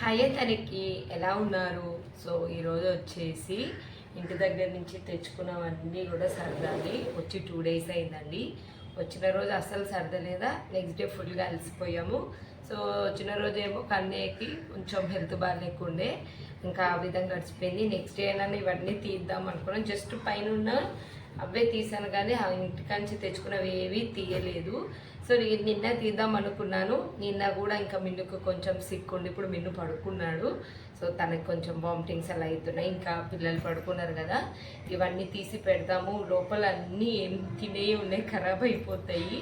Hi తనకి ఎలా ఉన్నారు? సో ఈరోజు వచ్చేసి ఇంటి దగ్గర నుంచి తెచ్చుకున్నవన్నీ కూడా సర్దాలి. వచ్చి టూ డేస్ అయిందండి. వచ్చిన రోజు అస్సలు సర్దలేదా? నెక్స్ట్ డే ఫుల్గా అలసిపోయాము. సో వచ్చిన రోజు ఏమో కన్నయ్యకి కొంచెం హెల్త్ బాగాలేకుండే. ఇంకా ఆ విధంగా గడిచిపోయింది. నెక్స్ట్ డే అయినా ఇవన్నీ తీద్దాం అనుకున్నాం. జస్ట్ పైన అవే తీసాను కానీ ఆ ఇంటికాంచి తెచ్చుకున్నవి ఏవి తీయలేదు. సో నేను నిన్న తీద్దాం అనుకున్నాను. నిన్న కూడా ఇంకా మిన్నుకు కొంచెం సిక్కుండి ఇప్పుడు మిన్ను పడుకున్నాడు. సో తనకి కొంచెం వామిటింగ్స్ అలా అవుతున్నాయి. ఇంకా పిల్లలు పడుకున్నారు కదా. ఇవన్నీ తీసి పెడదాము. లోపల అన్నీ ఏం తినే ఉన్నాయి ఖరాబ్ అయిపోతాయి.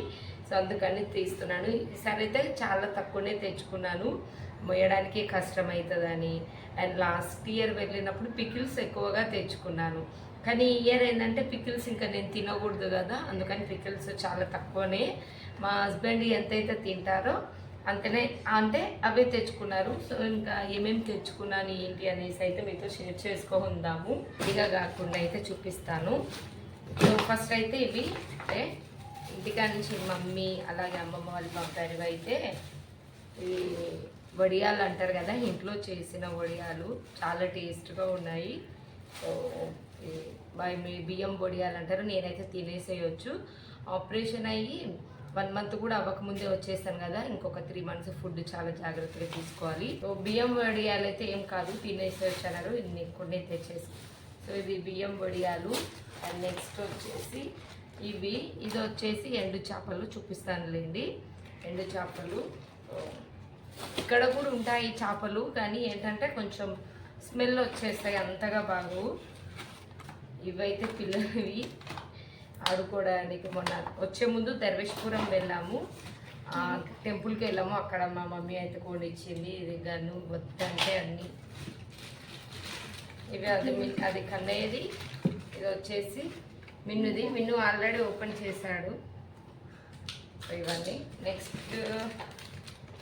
సో అందుకని తీస్తున్నాను. ఈసారి అయితే చాలా తక్కువనే తెచ్చుకున్నాను. మొయ్యడానికి కష్టం అవుతుందని అండ్ లాస్ట్ ఇయర్ వెళ్ళినప్పుడు పికిల్స్ ఎక్కువగా తెచ్చుకున్నాను. కానీ ఈ ఇయర్ ఏంటంటే పికిల్స్ ఇంకా నేను తినకూడదు కదా. అందుకని పికిల్స్ చాలా తక్కువనే. మా హస్బెండ్ ఎంతైతే తింటారో అంతనే అంటే అవే తెచ్చుకున్నారు. సో ఇంకా ఏమేమి తెచ్చుకున్నాను ఏంటి అనేసి అయితే మీతో షేర్ చేసుకుందాము. ఇక కాకుండా అయితే చూపిస్తాను. సో ఫస్ట్ అయితే ఇవి అంటే ఇంటికా నుంచి మమ్మీ అలాగే అమ్మమ్మ వాళ్ళు పంపారు అయితే ఈ వడియాలు అంటారు కదా ఇంట్లో చేసిన వడియాలు చాలా టేస్ట్గా ఉన్నాయి. సో బై- మీ బియ్యం వడియాలు అంటారు నేనైతే తినేసేయచ్చు. ఆపరేషన్ అయ్యి వన్ మంత్ కూడా అవ్వకముందే వచ్చేసాను కదా ఇంకొక త్రీ మంత్స్ ఫుడ్ చాలా జాగ్రత్తగా తీసుకోవాలి. సో బియ్యం వడియాలు అయితే ఏం కాదు తినేసేయచ్చు అన్నారు ఇన్ని కొన్ని తెచ్చేసి. సో ఇది బియ్యం వడియాలు. అండ్ నెక్స్ట్ వచ్చేసి ఇవి ఇది వచ్చేసి ఎండు చేపలు చూపిస్తానులేండి. ఎండు చేపలు. ఇక్కడ కూడా ఉంటాయి చేపలు కానీ ఏంటంటే కొంచెం స్మెల్ వచ్చేస్తాయి అంతగా బాగు ఇవైతే పిల్లలవి ఆడుకోవడానికి మొన్న వచ్చే ముందు దర్వేష్పురం వెళ్ళాము. టెంపుల్కి వెళ్ళాము. అక్కడ మా మమ్మీ అయితే కొనిచ్చింది. ఇది గన్ను వద్దంటే అన్నీ. ఇవి అది అది కన్నయ్యది. ఇది వచ్చేసి మిన్నుది. మిన్ను ఆల్రెడీ ఓపెన్ చేశాడు. ఇవన్నీ. నెక్స్ట్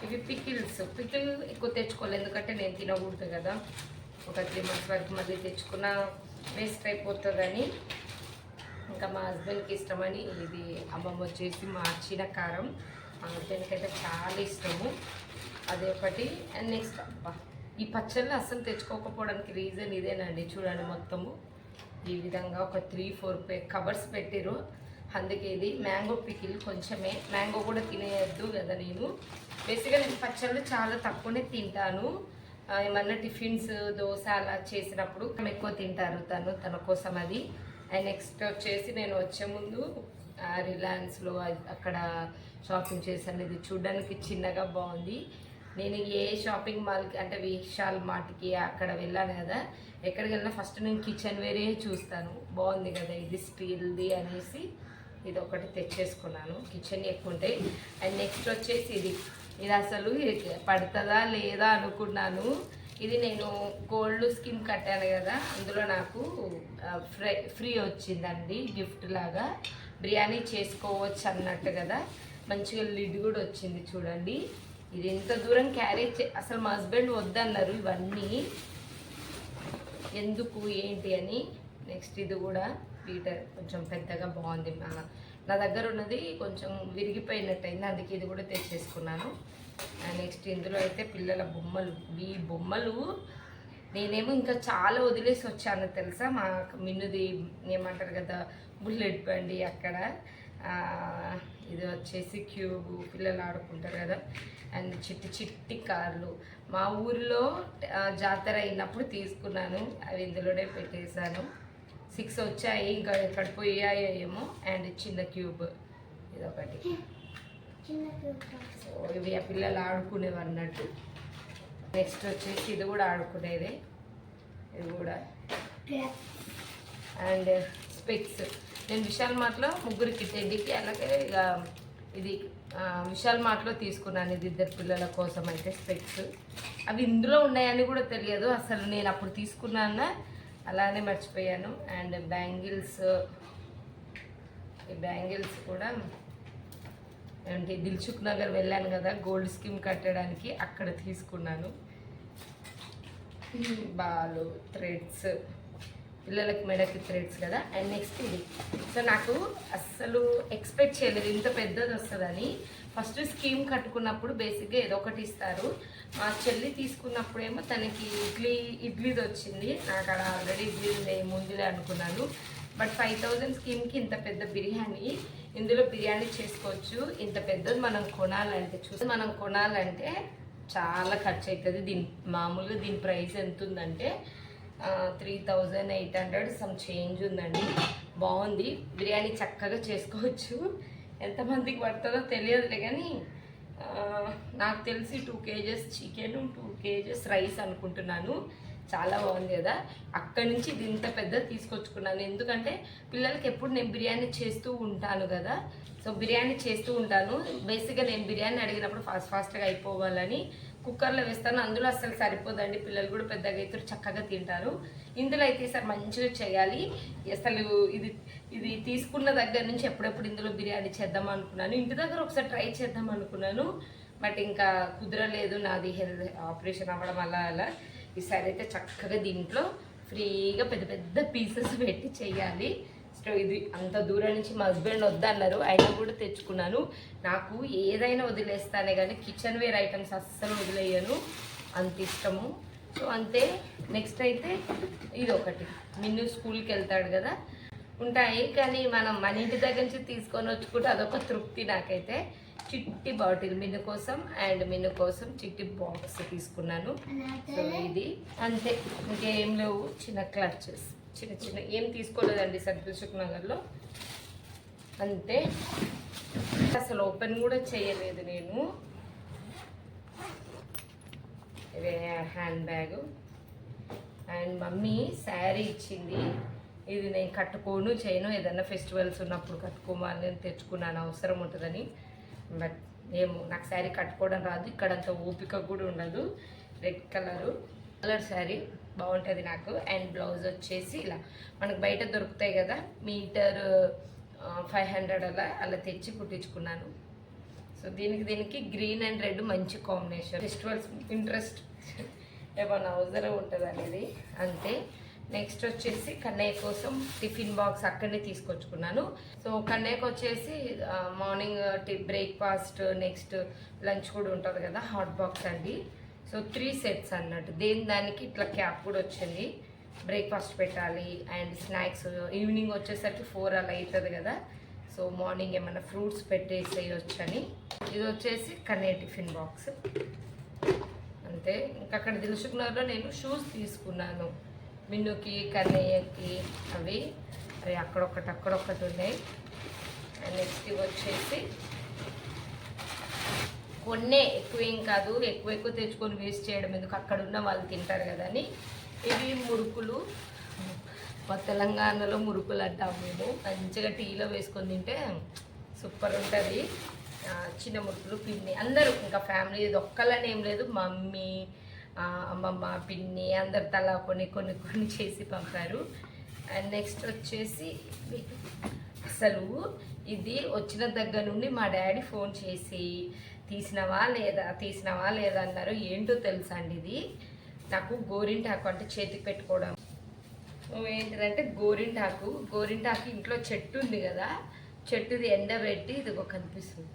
ఇవి పికిల్స్. పికిల్ ఎక్కువ తెచ్చుకోవాలి. ఎందుకంటే నేను తినకూడదు కదా. ఒక త్రీ మంత్స్ వరకు మళ్ళీ తెచ్చుకున్న వేస్ట్ అయిపోతుందని ఇంకా మా హస్బెండ్కి ఇష్టమని ఇది అమ్మమ్మ వచ్చేసి మార్చిన కారం మా హస్బెండ్కి అయితే చాలా ఇష్టము. అదే ఒకటి. అండ్ నెక్స్ట్ అబ్బా ఈ పచ్చళ్ళు అస్సలు తెచ్చుకోకపోవడానికి రీజన్ ఇదేనండి. చూడండి మొత్తము. ఈ విధంగా ఒక త్రీ ఫోర్ కవర్స్ పెట్టిరు అందుకే ఇది మ్యాంగో పికిల్ కొంచెమే. మ్యాంగో కూడా తినేయద్దు కదా నేను. బేసిక్గా నేను పచ్చళ్ళు చాలా తక్కువనే తింటాను. ఏమన్నా టిఫిన్స్ దోశ అలా చేసినప్పుడు ఎక్కువ తింటారు తను తన కోసం అది. అండ్ నెక్స్ట్ వచ్చేసి నేను వచ్చే ముందు ఆ, రిలయన్స్లో అక్కడ షాపింగ్ చేశాను ఇది చూడడానికి చిన్నగా బాగుంది. నేను ఏ షాపింగ్ మాల్కి అంటే విశాల్ మార్ట్కి అక్కడ వెళ్ళాను కదా ఎక్కడికి వెళ్ళినా ఫస్ట్ నేను కిచెన్ వేరే చూస్తాను. బాగుంది కదా ఇది స్టీల్ది అనేసి. ఇది ఒకటి తెచ్చేసుకున్నాను. కిచెన్ ఎక్కువ ఉంటాయి అండ్ నెక్స్ట్ వచ్చేసి ఇది. ఇది అసలు పడుతుందా లేదా అనుకున్నాను. ఇది నేను గోల్డ్ స్కీమ్ కట్టాను కదా. అందులో నాకు ఫ్రీ ఫ్రీ వచ్చిందండి. గిఫ్ట్ లాగా. బిర్యానీ చేసుకోవచ్చు అన్నట్టు కదా. మంచిగా లిడ్ కూడా వచ్చింది చూడండి. ఇది ఎంత దూరం క్యారేజ్ అసలు మా హస్బెండ్ వద్దన్నారు ఇవన్నీ. ఎందుకు ఏంటి అని. నెక్స్ట్ ఇది కూడా. పీటర్ కొంచెం పెద్దగా బాగుంది. నా దగ్గర ఉన్నది కొంచెం విరిగిపోయినట్టు అయింది అందుకే ఇది కూడా తెచ్చేసుకున్నాను. నెక్స్ట్ ఇందులో అయితే పిల్లల బొమ్మలు. ఈ బొమ్మలు నేనేమో ఇంకా చాలా వదిలేసి వచ్చాను తెలుసా? మా మిన్నుది ఏమంటారు కదా బుల్లెట్ బండి అక్కడ. ఇది వచ్చేసి క్యూబ్ పిల్లలు ఆడుకుంటారు కదా. అండ్ చిట్టి చిట్టి కార్లు. మా ఊరిలో జాతర అయినప్పుడు తీసుకున్నాను. అవి ఇందులోనే పెట్టేశాను. సిక్స్ వచ్చాయి ఇంకా ఎక్కడ పోయాయో ఏమో అండ్ చిన్న క్యూబ్ ఇది ఒకటి సో ఇవి ఆ పిల్లలు ఆడుకునేవి అన్నట్టు. నెక్స్ట్ వచ్చేసి ఇది కూడా ఆడుకునేదే. ఇది కూడా. And specs. నేను విశాల్ మార్ట్లో ముగ్గురికి టెడ్డీకి అలాగే ఇక ఇది విశాల్ మార్ట్లో తీసుకున్నాను ఇది ఇద్దరు పిల్లల కోసం అయితే స్పెక్స్. అవి ఇందులో ఉన్నాయని కూడా తెలియదు. అసలు నేను అప్పుడు తీసుకున్నాను అలానే మర్చిపోయాను. అండ్ బ్యాంగిల్స్ ఈ బ్యాంగిల్స్ కూడా ఏంటి దిల్సుఖ్ నగర్ వెళ్ళాను కదా గోల్డ్ స్కీమ్ కట్టడానికి అక్కడ తీసుకున్నాను. బాలు థ్రెడ్స్. పిల్లలకి మెడకి థ్రెడ్స్ కదా? అండ్ నెక్స్ట్ ఇది. సో నాకు అస్సలు ఎక్స్పెక్ట్ చేయలేదు. ఇంత పెద్దది వస్తుందని. ఫస్ట్ స్కీమ్ కట్టుకున్నప్పుడు బేసిక్గా ఏదో ఒకటి ఇస్తారు. మా చెల్లి తీసుకున్నప్పుడేమో తనకి ఇడ్లీ ఇడ్లీది వచ్చింది. నాకు అక్కడ ఆల్రెడీ ఇడ్లీ ఉండే ముందులే అనుకున్నాను. బట్ ఫైవ్ థౌజండ్ స్కీమ్కి ఇంత పెద్ద బిర్యానీ ఇందులో బిర్యానీ చేసుకోవచ్చు. ఇంత పెద్దది మనం కొనాలంటే చూసి మనం కొనాలంటే చాలా ఖర్చు అవుతుంది దీని మామూలుగా దీని ప్రైస్ ఎంత ఉందంటే three thousand eight hundred some change ఉందండి. బాగుంది. బిర్యానీ చక్కగా చేసుకోవచ్చు. ఎంతమందికి పడుతుందో తెలియదులే కానీ నాకు తెలిసి two kgs chicken two kgs rice అనుకుంటున్నాను. చాలా బాగుంది కదా. అక్కడి నుంచి ఇది ఇంత పెద్ద తీసుకొచ్చుకున్నాను. ఎందుకంటే పిల్లలకి ఎప్పుడు నేను బిర్యానీ చేస్తూ ఉంటాను కదా. సో బిర్యానీ చేస్తూ ఉంటాను. బేసిక్గా నేను బిర్యానీ అడిగినప్పుడు ఫాస్ట్ ఫాస్ట్గా అయిపోవాలని కుక్కర్లో వేస్తాను అందులో అసలు సరిపోదండి. పిల్లలు కూడా పెద్దగా అయితే చక్కగా తింటారు. ఇందులో అయితే ఈసారి మంచిగా చేయాలి. అసలు ఇది ఇది తీసుకున్న దగ్గర నుంచి ఎప్పుడెప్పుడు ఇందులో బిర్యానీ చేద్దాం అనుకున్నాను. ఇంటి దగ్గర ఒకసారి ట్రై చేద్దాం అనుకున్నాను. బట్ ఇంకా కుదరలేదు నాది హెల్త్ ఆపరేషన్ అవ్వడం వల్ల అలా. ఈసారి అయితే చక్కగా దీంట్లో ఫ్రీగా పెద్ద పెద్ద పీసెస్ పెట్టి చేయాలి. సో ఇది అంత దూరం నుంచి మా హస్బెండ్ వద్దన్నారు. అయినా కూడా తెచ్చుకున్నాను. నాకు ఏదైనా వదిలేస్తానే కానీ కిచెన్ వేర్ ఐటమ్స్ అస్సలు వదిలేయను. అంత ఇష్టము. సో అంతే. నెక్స్ట్ అయితే ఇది ఒకటి మిన్ను స్కూల్కి వెళ్తాడు కదా. ఉంటాయి. కానీ మనం మన ఇంటి దగ్గర నుంచి తీసుకొని వచ్చుకుంటే అదొక తృప్తి నాకైతే. చిట్టి బాటిల్ మిన్ను కోసం అండ్ మిన్ను కోసం చిట్టి బాక్స్ తీసుకున్నాను. సో ఇది. అంతే. ఇంకేం లేవు. చిన్న క్లచెస్ చిన్న చిన్న ఏం తీసుకోలేదండి సద్గుషక్ నగర్లో. అంతే. అసలు ఓపెన్ కూడా చేయలేదు నేను. ఇదే hand bag. And mummy sari ఇచ్చింది. ఇది నేను కట్టుకోను చేయను. ఏదైనా ఫెస్టివల్స్ ఉన్నప్పుడు కట్టుకోమని నేను తెచ్చుకున్నాను అవసరం ఉంటుందని. బట్ ఏమో నాకు శారీ కట్టుకోవడం రాదు. ఇక్కడంత ఓపిక కూడా ఉండదు. Red colour. కలర్ శారీ. బాగుంటుంది నాకు. అండ్ బ్లౌజ్ వచ్చేసి ఇలా మనకు బయట దొరుకుతాయి కదా మీటర్ ఫైవ్ హండ్రెడ్ అలా అలా తెచ్చి కుట్టించుకున్నాను. సో దీనికి దీనికి గ్రీన్ అండ్ రెడ్ మంచి కాంబినేషన్ ఫెస్టివల్స్ ఇంట్రెస్ట్ ఏమన్నా అవసరం ఉంటుంది అనేది? అంతే. నెక్స్ట్ వచ్చేసి కన్నయ్య కోసం టిఫిన్ బాక్స్ అక్కడనే తీసుకొచ్చుకున్నాను. సో కన్నయ్యకు వచ్చేసి morning tea breakfast next lunch కూడా ఉంటుంది కదా హాట్ బాక్స్ అండి. సో త్రీ సెట్స్ అన్నట్టు. దేని దానికి ఇట్లా క్యాప్ కూడా వచ్చింది. బ్రేక్ఫాస్ట్ పెట్టాలి అండ్ స్నాక్స్ ఈవినింగ్ వచ్చేసరికి ఫోర్ అలా అవుతుంది కదా. సో మార్నింగ్ ఏమైనా ఫ్రూట్స్ పెట్టేసేయచ్చు అని ఇది వచ్చేసి కన్నే టిఫిన్ బాక్స్. అంతే. ఇంకా అక్కడ దిల్సుకున్నారులో నేను షూస్ తీసుకున్నాను. మిన్నుకి కన్నయ్యకి అవి. అవి అక్కడొక్కటి అక్కడొక్కటి ఉన్నాయి. అండ్ నెక్స్ట్ ఇవి వచ్చేసి కొన్నే ఎక్కువ ఏం కాదు ఎక్కువ ఎక్కువ తెచ్చుకొని వేస్ట్ చేయడం ఎందుకు? అక్కడ ఉన్న వాళ్ళు తింటారు కదా అని. ఇవి మురుకులు. మా తెలంగాణలో మురుకులు అంటాం మేము. మంచిగా టీలో వేసుకొని తింటే సూపర్ ఉంటుంది. చిన్న మురుకులు పిన్ని. అందరూ ఇంకా ఫ్యామిలీ ఇది ఒక్కళ్ళని ఏం లేదు. మమ్మీ అమ్మమ్మ పిన్ని అందరు తలా కొన్ని కొన్ని కొన్ని చేసి పంపారు. అండ్ నెక్స్ట్ వచ్చేసి అసలు ఇది వచ్చిన దగ్గర నుండి మా డాడీ ఫోన్ చేసి తీసినవా లేదా తీసినవా లేదా అన్నారు. ఏంటో తెలుసా అండి ఇది? నాకు గోరింటాకు అంటే చేతికి పెట్టుకోవడం. ఏంటంటే ఏంటిదంటే గోరింటాకు. గోరింటాకు ఇంట్లో చెట్టు ఉంది కదా చెట్టుది ఎండబెట్టి ఇదిగో కనిపిస్తుంది.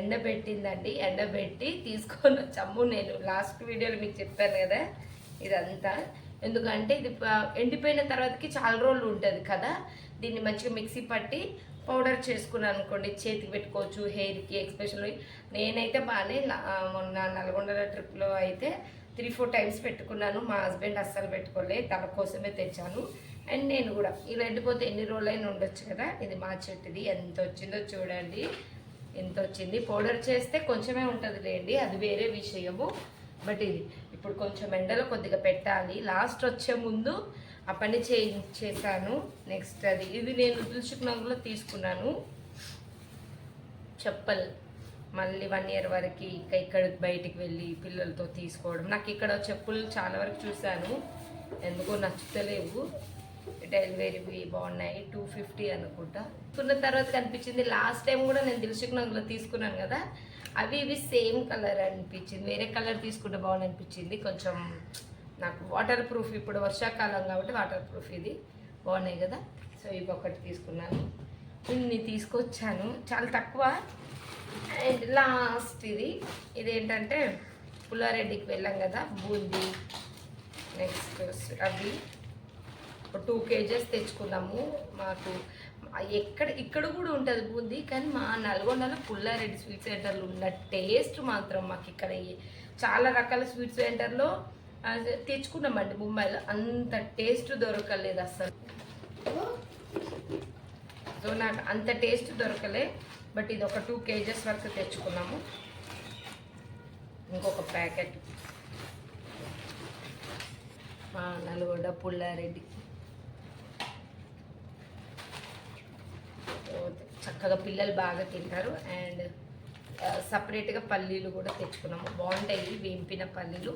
ఎండబెట్టిందండి. ఎండబెట్టి తీసుకొని వచ్చాము నేను లాస్ట్ వీడియోలో మీకు చెప్పాను కదా ఇదంతా. ఎందుకంటే ఇది ఎండిపోయిన తర్వాతకి చాలా రోజులు ఉంటుంది కదా దీన్ని మంచిగా మిక్సీ పట్టి పౌడర్ చేసుకున్నాను అనుకోండి చేతికి పెట్టుకోవచ్చు హెయిర్కి ఎక్స్పెషల్లీ నేనైతే బాగానే మొన్న నల్గొండ ట్రిప్లో అయితే త్రీ ఫోర్ టైమ్స్ పెట్టుకున్నాను. మా హస్బెండ్ అస్సలు పెట్టుకోలే తన కోసమే తెచ్చాను. అండ్ నేను కూడా ఇలా ఎండిపోతే ఎన్ని రోజులైనా ఉండొచ్చు కదా? ఇది మా చెట్టుది ఎంత వచ్చిందో చూడండి. ఎంత వచ్చింది? పౌడర్ చేస్తే కొంచెమే ఉంటుంది లేండి అది వేరే విషయము. బట్ ఇది ఇప్పుడు కొంచెం ఎండలో కొద్దిగా పెట్టాలి. లాస్ట్ వచ్చే ముందు ఆ పని చే చేశాను. నెక్స్ట్ అది. ఇది నేను దిల్సుకునంలో తీసుకున్నాను. చెప్పల్. మళ్ళీ వన్ ఇయర్ వరకు ఇంకా ఇక్కడ బయటికి వెళ్ళి పిల్లలతో తీసుకోవడం. నాకు ఇక్కడ చెప్పులు చాలా వరకు చూశాను. ఎందుకో నచ్చుతలేవు. డెలివరీ బాగున్నాయి. టూ ఫిఫ్టీ అనుకుంటా. కొన్న తర్వాత కనిపించింది. లాస్ట్ టైం కూడా నేను దిల్సుకునంలో తీసుకున్నాను కదా. అవి ఇవి సేమ్ కలర్ అనిపించింది. వేరే కలర్ తీసుకుంటే బాగుంది అనిపించింది కొంచెం నాకు వాటర్ ప్రూఫ్ ఇప్పుడు వర్షాకాలం కాబట్టి వాటర్ ప్రూఫ్ ఇది. బాగున్నాయి కదా? సో ఇవి ఒకటి తీసుకున్నాను. ఇన్ని తీసుకొచ్చాను. చాలా తక్కువ. అండ్ లాస్ట్ ఇది. ఇదేంటంటే పుల్లారెడ్డికి వెళ్ళాం కదా బూందీ. నెక్స్ట్ అవి టూ కేజెస్ తెచ్చుకున్నాము. మాకు ఎక్కడ ఇక్కడ కూడా ఉంటుంది బూందీ కానీ మా నల్గొండలో పుల్లారెడ్డి స్వీట్ సెంటర్లో ఉన్న టేస్ట్ మాత్రం మాకు ఇక్కడ చాలా రకాల స్వీట్ సెంటర్లో తెచ్చుకున్నామండి ముంబైలో అంత టేస్ట్ దొరకలేదు అసలు. సో నాకు అంత టేస్ట్ దొరకలే బట్ ఇది ఒక టూ కేజెస్ వరకు తెచ్చుకున్నాము. ఇంకొక ప్యాకెట్. మా నల్గొండ పుల్లారెడ్డి. చక్కగా పిల్లలు బాగా తింటారు. అండ్ సపరేట్గా పల్లీలు కూడా తెచ్చుకున్నాము. బాగుంటాయి వేంపిన పల్లీలు.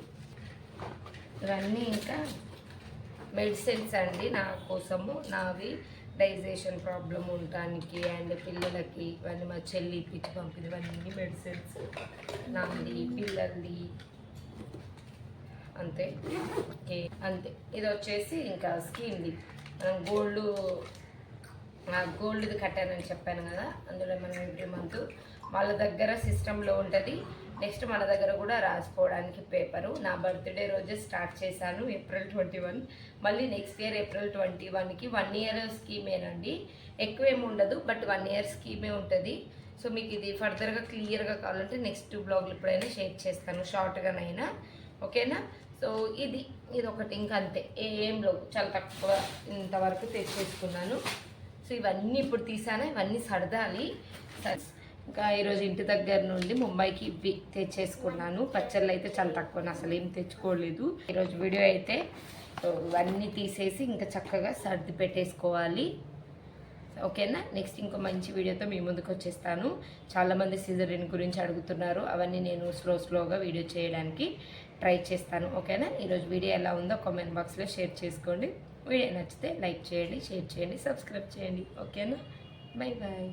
ఇవన్నీ ఇంకా మెడిసిన్స్ అండి నా కోసము. నావి డైజెషన్ ప్రాబ్లం ఉండటానికి అండ్ పిల్లలకి ఇవన్నీ మా చెల్లి పిచ్చి పంపినవన్నీ మెడిసిన్స్. నాది పిల్లలది. అంతే. ఓకే. అంతే. ఇది వచ్చేసి ఇంకా స్కీమ్ది. మనం గోల్డ్ గోల్డ్ది కట్టానని చెప్పాను కదా. అందులో మనం ఎవ్రీ మంత్ వాళ్ళ దగ్గర సిస్టంలో ఉంటుంది. నెక్స్ట్ మన దగ్గర కూడా రాసుకోవడానికి పేపరు. నా బర్త్డే రోజే స్టార్ట్ చేశాను ఏప్రిల్ ట్వంటీ వన్. మళ్ళీ నెక్స్ట్ ఇయర్ ఏప్రిల్ ట్వంటీ వన్కి వన్ ఇయర్ స్కీమేనండి. ఎక్కువేమి ఉండదు బట్ వన్ ఇయర్ స్కీమే ఉంటుంది. సో మీకు ఇది ఫర్దర్గా క్లియర్గా కావాలంటే నెక్స్ట్ బ్లాగ్లు ఎప్పుడైనా షేర్ చేస్తాను షార్ట్గానైనా. ఓకేనా? సో ఇది ఇది ఒకటి ఇంకా అంతే ఏం లేవు. చాలా తక్కువ ఇంతవరకు తెచ్చేసుకున్నాను. సో ఇవన్నీ ఇప్పుడు తీసాను ఇవన్నీ సర్దాలి. సరే ఇంకా ఈరోజు ఇంటి దగ్గర నుండి ముంబైకి ఇవి తెచ్చేసుకున్నాను. పచ్చళ్ళు అయితే చాలా తక్కువ అసలు ఏం తెచ్చుకోలేదు. ఈరోజు వీడియో అయితే ఇవన్నీ తీసేసి ఇంకా చక్కగా సర్ది పెట్టేసుకోవాలి. ఓకేనా? నెక్స్ట్ ఇంకో మంచి వీడియోతో మీ ముందుకు వచ్చేస్తాను. చాలామంది సీజరిన్ గురించి అడుగుతున్నారు. అవన్నీ నేను స్లో స్లోగా వీడియో చేయడానికి ట్రై చేస్తాను. ఓకేనా? ఈరోజు వీడియో ఎలా ఉందో కామెంట్ బాక్స్లో షేర్ చేసుకోండి. వీడియో నచ్చితే లైక్ చేయండి షేర్ చేయండి సబ్స్క్రైబ్ చేయండి. ఓకేనా? Bye bye